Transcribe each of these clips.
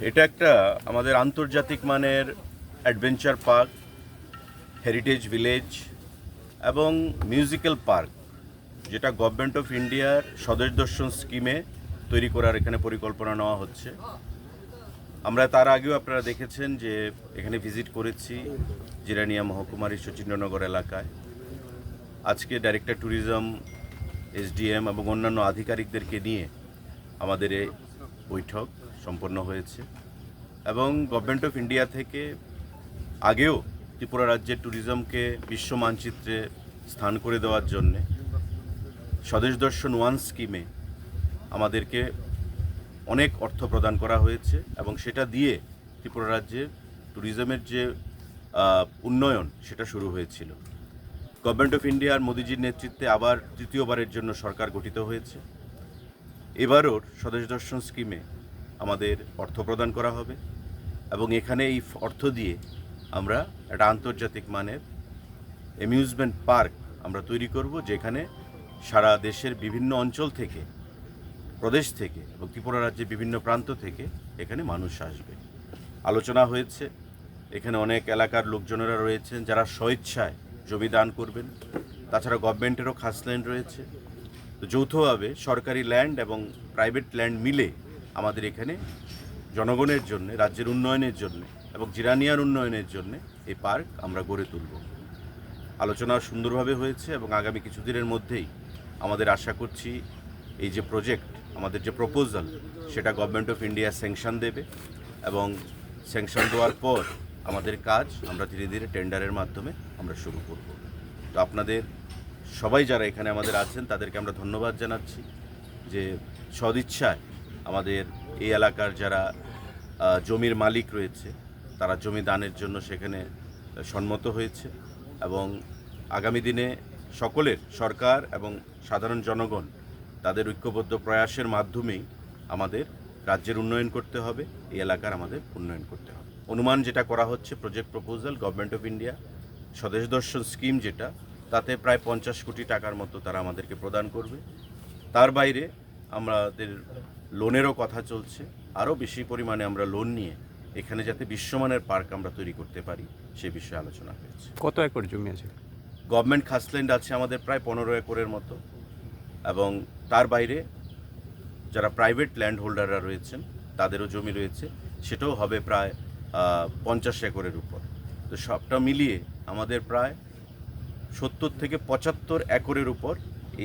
এটা একটা আমাদের আন্তর্জাতিক মানের অ্যাডভেঞ্চার পার্ক হেরিটেজ ভিলেজ এবং মিউজিক্যাল পার্ক যেটা গভর্নমেন্ট অফ ইন্ডিয়ার স্বদেশ দর্শন স্কিমে তৈরি করার এখানে পরিকল্পনা নেওয়া হচ্ছে। আমরা তার আগেও আপনারা দেখেছেন যে এখানে ভিজিট করেছি জিরানিয়া মহকুমার শচীন্দ্রনগর এলাকায়। আজকে ডাইরেক্টর ট্যুরিজম এসডিএম এবং অন্যান্য আধিকারিকদেরকে নিয়ে আমাদের এই বৈঠক। সম্পন্ন হয়েছে। এবং গভর্নমেন্ট অফ ইন্ডিয়া থেকে আগেও ত্রিপুরা রাজ্যের ট্যুরিজমকে বিশ্ব মানচিত্রে স্থান করে দেওয়ার জন্যে স্বদেশ দর্শন ওয়ান স্কিমে আমাদেরকে অনেক অর্থ প্রদান করা হয়েছে এবং সেটা দিয়ে ত্রিপুরা রাজ্যের ট্যুরিজমের যে উন্নয়ন সেটা শুরু হয়েছিল। গভর্নমেন্ট অফ ইন্ডিয়ার মোদিজির নেতৃত্বে আবার তৃতীয়বারের জন্য সরকার গঠিত হয়েছে। এবারও স্বদেশ দর্শন স্কিমে আমাদের অর্থ প্রদান করা হবে এবং এখানে এই অর্থ দিয়ে আমরা একটা আন্তর্জাতিক মানের অ্যামিউজমেন্ট পার্ক আমরা তৈরি করব, যেখানে সারা দেশের বিভিন্ন অঞ্চল থেকে, প্রদেশ থেকে এবং ত্রিপুরা রাজ্যের বিভিন্ন প্রান্ত থেকে এখানে মানুষ আসবে। আলোচনা হয়েছে, এখানে অনেক এলাকার লোকজনেরা রয়েছেন যারা স্বেচ্ছায় জমি দান করবেন। তাছাড়া গভর্নমেন্টেরও খাস ল্যান্ড রয়েছে। তো যৌথভাবে সরকারি ল্যান্ড এবং প্রাইভেট ল্যান্ড মিলে আমাদের এখানে জনগণের জন্য, রাজ্যের উন্নয়নের জন্য এবং জিরানিয়ার উন্নয়নের জন্য এই পার্ক আমরা গড়ে তুলব। আলোচনা সুন্দরভাবে হয়েছে এবং আগামী কিছুদিনের মধ্যেই আমাদের আশা করছি এই যে প্রজেক্ট, আমাদের যে প্রপোজাল, সেটা গভর্নমেন্ট অফ ইন্ডিয়া স্যাংশন দেবে এবং স্যাংশন দেওয়ার পর আমাদের কাজ আমরা ধীরে ধীরে টেন্ডারের মাধ্যমে আমরা শুরু করব। তো আপনাদের সবাই যারা এখানে আমাদের আছেন, তাদেরকে আমরা ধন্যবাদ জানাচ্ছি যে সদিচ্ছায় আমাদের এই এলাকার যারা জমির মালিক রয়েছে, তারা জমি দানের জন্য সেখানে সম্মত হয়েছে এবং আগামী দিনে সকলের, সরকার এবং সাধারণ জনগণ তাদের ঐক্যবদ্ধ প্রয়াসের মাধ্যমেই আমাদের রাজ্যের উন্নয়ন করতে হবে, এই এলাকার আমাদের উন্নয়ন করতে হবে। অনুমান যেটা করা হচ্ছে project proposal government of India Swadesh Darshan scheme যেটা, তাতে প্রায় পঞ্চাশ কোটি টাকার মতো তারা আমাদেরকে প্রদান করবে। তার বাইরে আমাদের লোনেরও কথা চলছে। আরও বেশি পরিমাণে আমরা লোন নিয়ে এখানে যাতে বিশ্বমানের পার্ক আমরা তৈরি করতে পারি সে বিষয়ে আলোচনা হয়েছে। কত একর জমি আছে? গভর্নমেন্ট খাসল্যান্ড আছে আমাদের প্রায় পনেরো একরের মতো এবং তার বাইরে যারা প্রাইভেট ল্যান্ড হোল্ডাররা রয়েছেন তাদেরও জমি রয়েছে। সেটাও হবে প্রায় পঞ্চাশ একরের উপর। তো সবটা মিলিয়ে আমাদের প্রায় সত্তর থেকে পঁচাত্তর একরের উপর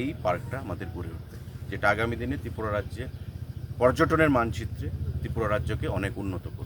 এই পার্কটা আমাদের গড়ে উঠবে যেটা আগামী দিনে ত্রিপুরা রাজ্যে পর্যটনের মানচিত্রে ত্রিপুরা রাজ্যকে অনেক উন্নত করবে।